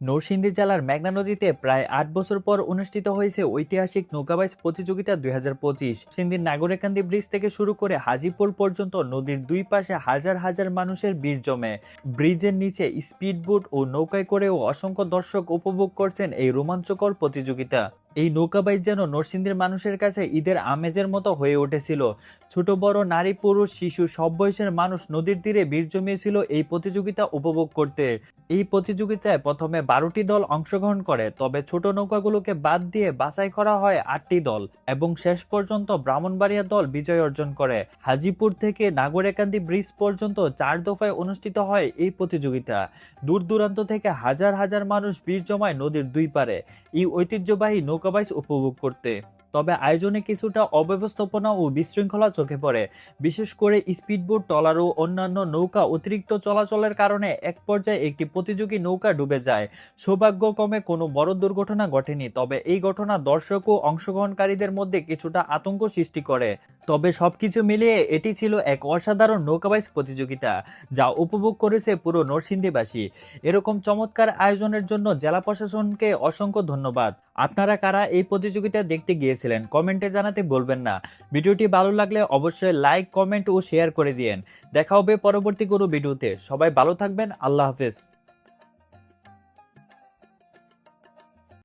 নরসিংদী জেলার মেঘনা নদীতে প্রায় আট বছর পর অনুষ্ঠিত হয়েছে ঐতিহাসিক নৌকাবাইজ প্রতিযোগিতা দুই হাজার পঁচিশ। সিন্দির নাগরিকান্দি ব্রিজ থেকে শুরু করে হাজিপুর পর্যন্ত নদীর দুই পাশে হাজার হাজার মানুষের ভিড় জমে। ব্রিজের নিচে স্পিড স্পিডবোট ও নৌকায় করেও অসংখ্য দর্শক উপভোগ করছেন এই রোমাঞ্চকর প্রতিযোগিতা। এই নৌকাবাইজ যেন নরসিংদীর মানুষের কাছে ঈদের আমেজের মতো হয়ে উঠেছিল। ছোট বড় নারী, পুরুষ, শিশু, সব বয়সের মানুষ নদীর তীরে ভিড় জমিয়েছিল এই প্রতিযোগিতা উপভোগ করতে। এই প্রতিযোগিতায় প্রথমে বারোটি দল অংশগ্রহণ করে, তবে ছোট নৌকাগুলোকে বাদ দিয়ে বাছাই করা হয় আটটি দল এবং শেষ পর্যন্ত ব্রাহ্মণবাড়িয়া দল বিজয় অর্জন করে। হাজিপুর থেকে নাগরেকান্দি ব্রিজ পর্যন্ত চার দফায় অনুষ্ঠিত হয় এই প্রতিযোগিতা। দূর দূরান্ত থেকে হাজার হাজার মানুষ ভিড় জমায় নদীর দুই পারে। এই ঐতিহ্যবাহী নৌকাবাইজ উপভোগ করতে। তবে আয়োজনে কিছুটা অব্যবস্থাপনা ও বিশৃঙ্খলা চোখে পড়ে। বিশেষ করে স্পিডবোট টলার ও অন্যান্য নৌকা অতিরিক্ত চলাচলের কারণে এক পর্যায়ে একটি প্রতিযোগী নৌকা ডুবে যায়। সৌভাগ্যক্রমে কোনো বড় দুর্ঘটনা ঘটেনি, তবে এই ঘটনা দর্শক ও অংশগ্রহণকারীদের মধ্যে কিছুটা আতঙ্ক সৃষ্টি করে। তবে সবকিছু মিলিয়ে এটি ছিল এক অসাধারণ নৌকাবাইজ প্রতিযোগিতা, যা উপভোগ করেছে পুরো নরসিংদীবাসী। এরকম চমৎকার আয়োজনের জন্য জেলা প্রশাসনকে অসংখ্য ধন্যবাদ। আপনারা কারা এই প্রতিযোগিতা দেখতে গিয়েছিলেন, কমেন্টে জানাতে বলবেন না। ভিডিওটি ভালো লাগলে অবশ্যই লাইক, কমেন্ট ও শেয়ার করে দিয়েন। দেখা হবে পরবর্তী কোনো ভিডিওতে। সবাই ভালো থাকবেন, আল্লাহ হাফেজ।